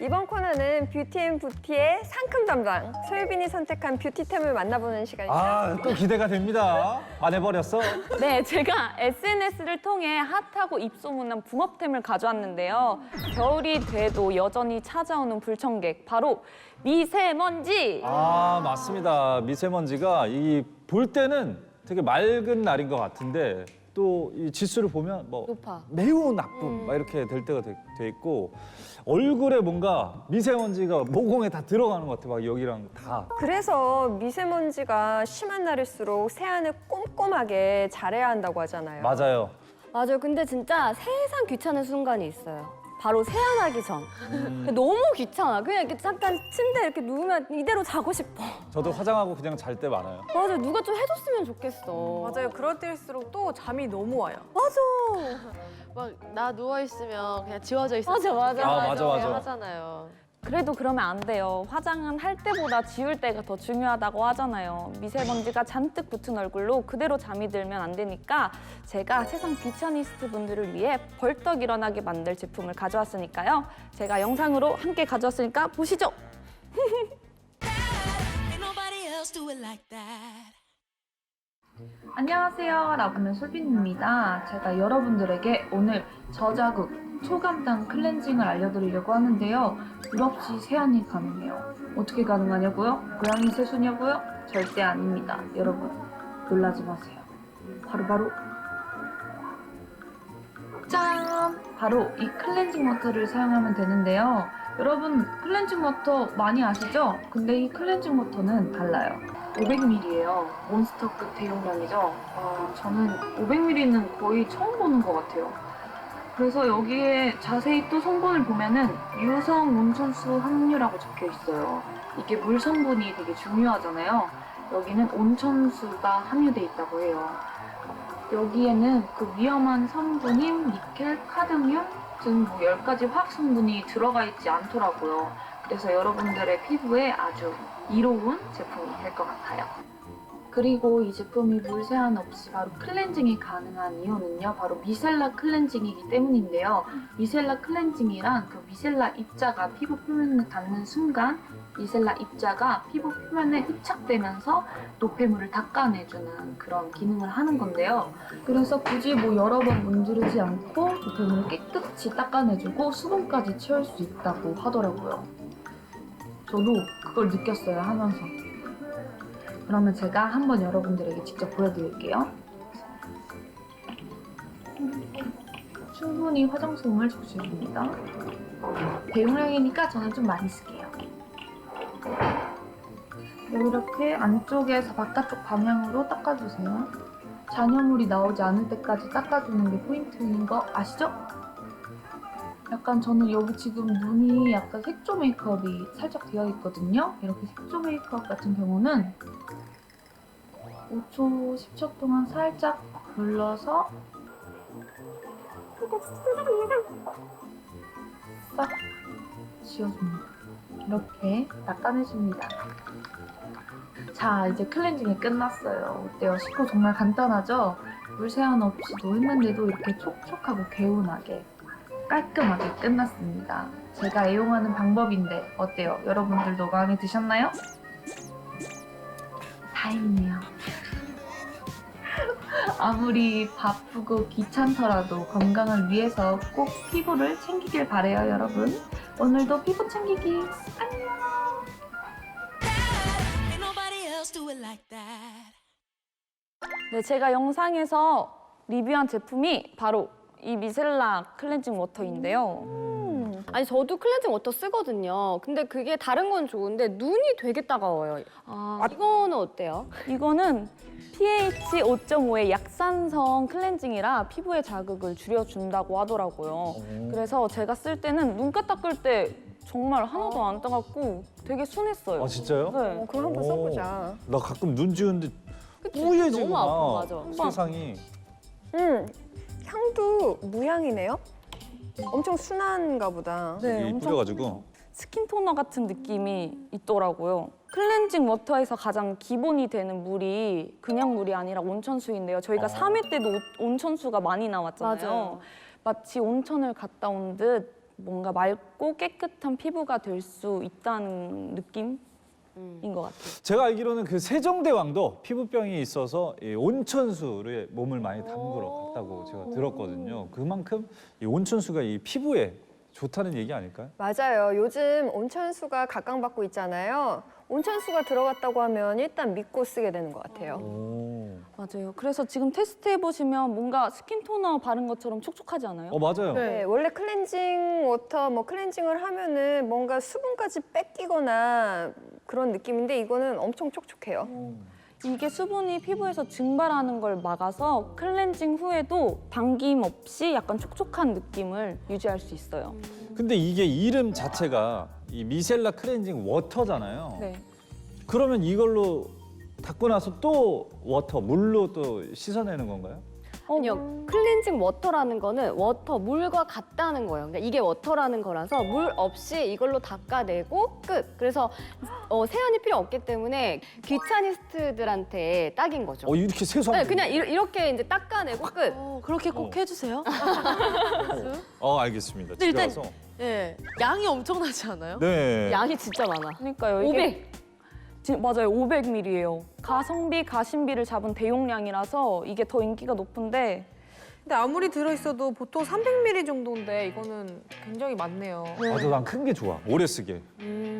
이번 코너는 뷰티 앤 부티의 상큼 담당 소유빈이 선택한 뷰티템을 만나보는 시간입니다. 아, 또 기대가 됩니다. 반해버렸어. 네, 제가 SNS를 통해 핫하고 입소문난 붕업템을 가져왔는데요. 겨울이 돼도 여전히 찾아오는 불청객, 바로 미세먼지! 아, 맞습니다. 미세먼지가 이 볼 때는 되게 맑은 날인 것 같은데 또 이 지수를 보면 뭐 높아. 매우 나쁨 막 이렇게 될 때가 돼, 돼 있고 얼굴에 뭔가 미세먼지가 모공에 다 들어가는 것 같아. 막 여기랑 다. 그래서 미세먼지가 심한 날일수록 세안을 꼼꼼하게 잘해야 한다고 하잖아요. 맞아요. 맞아요. 근데 진짜 세상 귀찮은 순간이 있어요. 바로 세안하기 전. 음. 너무 귀찮아. 그냥 이렇게 잠깐 침대에 이렇게 누우면 이대로 자고 싶어. 저도 화장하고 그냥 잘 때 많아요. 맞아. 누가 좀 해줬으면 좋겠어. 맞아요. 그럴 때일수록 또 잠이 너무 와요. 막나 누워 있으면 그냥 지워져 있어. 맞아, 맞아, 아, 맞아, 맞아. 하잖아요. 그래도 그러면 안 돼요. 화장은 할 때보다 지울 때가 더 중요하다고 하잖아요. 미세먼지가 잔뜩 붙은 얼굴로 그대로 잠이 들면 안 되니까 제가 세상 비천니스트 분들을 위해 벌떡 일어나게 만들 제품을 가져왔으니까요. 제가 영상으로 함께 가져왔으니까 보시죠. 안녕하세요. 라브는 솔빈입니다. 제가 여러분들에게 오늘 저자극 초감당 클렌징을 알려드리려고 하는데요. 물 없이 세안이 가능해요. 어떻게 가능하냐고요? 고양이 세수냐고요? 절대 아닙니다. 여러분, 놀라지 마세요. 바로바로 짠! 바로 이 클렌징 워터를 사용하면 되는데요. 여러분, 클렌징 워터 많이 아시죠? 근데 이 클렌징 워터는 달라요. 500ml예요. 몬스터 끝 대용량이죠. 아, 저는 500ml는 거의 처음 보는 것 같아요. 그래서 여기에 자세히 또 성분을 보면은 유성 온천수 함유라고 적혀 있어요. 이게 물 성분이 되게 중요하잖아요. 여기는 온천수가 함유돼 있다고 해요. 여기에는 그 위험한 성분인 니켈, 카드뮴 등뭐 10가지 화학 성분이 들어가 있지 않더라고요. 그래서 여러분들의 피부에 아주 이로운 제품이 될 것 같아요. 그리고 이 제품이 물 세안 없이 바로 클렌징이 가능한 이유는요. 바로 미셀라 클렌징이기 때문인데요. 미셀라 클렌징이란 그 미셀라 입자가 피부 표면에 닿는 순간 미셀라 입자가 피부 표면에 흡착되면서 노폐물을 닦아내주는 그런 기능을 하는 건데요. 그래서 굳이 뭐 여러 번 문지르지 않고 노폐물을 깨끗이 닦아내주고 수분까지 채울 수 있다고 하더라고요. 저도 그걸 느꼈어요 하면서. 그러면 제가 한번 여러분들에게 직접 보여드릴게요. 충분히 화장솜을 적셔줍니다. 대용량이니까 저는 좀 많이 쓸게요. 이렇게 안쪽에서 바깥쪽 방향으로 닦아주세요. 잔여물이 나오지 않을 때까지 닦아주는 게 포인트인 거 아시죠? 약간 저는 여기 지금 눈이 약간 색조 메이크업이 살짝 되어 있거든요. 이렇게 색조 메이크업 같은 경우는 5초, 10초 동안 살짝 눌러서 싹 지워줍니다. 이렇게 닦아내줍니다. 자, 이제 클렌징이 끝났어요. 어때요? 쉽고 정말 간단하죠? 물 세안 없이도 했는데도 이렇게 촉촉하고 개운하게 깔끔하게 끝났습니다. 제가 애용하는 방법인데 어때요? 여러분들도 마음에 드셨나요? 다행이네요. 아무리 바쁘고 귀찮더라도 건강을 위해서 꼭 피부를 챙기길 바래요, 여러분. 오늘도 피부 챙기기 안녕. 네, 제가 영상에서 리뷰한 제품이 바로 이 미셀라 클렌징 워터인데요. 아니 저도 클렌징 워터 쓰거든요. 근데 그게 다른 건 좋은데 눈이 되게 따가워요. 아, 이거는 어때요? 이거는 pH 5.5의 약산성 클렌징이라 피부의 자극을 줄여준다고 하더라고요. 그래서 제가 쓸 때는 눈가 닦을 때 정말 하나도 안 따갑고 되게 순했어요. 아, 진짜요? 네. 어, 그럼 한번 오. 써보자. 나 가끔 눈 지우는데? 뿌얘지고 너무 아파, 막 맞아. 세상이. 음, 향도 무향이네요. 엄청 순한가 보다. 네, 엄청 뿌려가지고. 스킨 토너 같은 느낌이 있더라고요. 클렌징 워터에서 가장 기본이 되는 물이 그냥 물이 아니라 온천수인데요. 저희가 어. 3회 때도 오- 온천수가 많이 나왔잖아요. 맞아요. 마치 온천을 갔다 온 듯 뭔가 맑고 깨끗한 피부가 될 수 있다는 느낌 인 것 같아요. 제가 알기로는 그 세종대왕도 피부병이 있어서 이 온천수에 몸을 많이 담그러 갔다고 제가 들었거든요. 그만큼 이 온천수가 이 피부에 좋다는 얘기 아닐까요? 맞아요. 요즘 온천수가 각광받고 있잖아요. 온천수가 들어갔다고 하면 일단 믿고 쓰게 되는 것 같아요. 오. 맞아요. 그래서 지금 테스트 해보시면 뭔가 스킨 토너 바른 것처럼 촉촉하지 않아요? 어 맞아요. 네, 원래 클렌징 워터 뭐 클렌징을 하면은 뭔가 수분까지 뺏기거나 그런 느낌인데 이거는 엄청 촉촉해요. 이게 수분이 피부에서 증발하는 걸 막아서 클렌징 후에도 당김 없이 약간 촉촉한 느낌을 유지할 수 있어요. 근데 이게 이름 자체가 이 미셀라 클렌징 워터잖아요. 네. 그러면 이걸로 닦고 나서 또 워터 물로 또 씻어내는 건가요? 아니요. 클렌징 워터라는 거는 워터 물과 같다는 거예요. 그러니까 이게 워터라는 거라서 물 없이 이걸로 닦아내고 끝. 그래서 어, 세안이 필요 없기 때문에 귀차니스트들한테 딱인 거죠. 어 이렇게 세수. 네, 그냥 이- 이렇게 이제 닦아내고 끝. 어, 그렇게 꼭 어. 해주세요. 어 알겠습니다. 근데 집에 일단- 와서. 예, 양이 엄청나지 않아요? 네. 양이 진짜 많아. 그러니까요. 이게 500. 지- 맞아요. 500ml예요. 가성비, 가심비를 잡은 대용량이라서 이게 더 인기가 높은데 근데 아무리 들어있어도 보통 300ml 정도인데 이거는 굉장히 많네요. 맞아 난 큰 게 좋아. 오래 쓰게.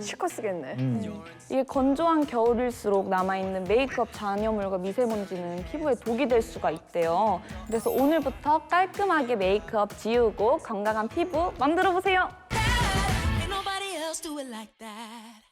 실컷 쓰겠네. 음. 이게 건조한 겨울일수록 남아있는 메이크업 잔여물과 미세먼지는 피부에 독이 될 수가 있대요. 그래서 오늘부터 깔끔하게 메이크업 지우고 건강한 피부 만들어 보세요. Ain't nobody else do it like that.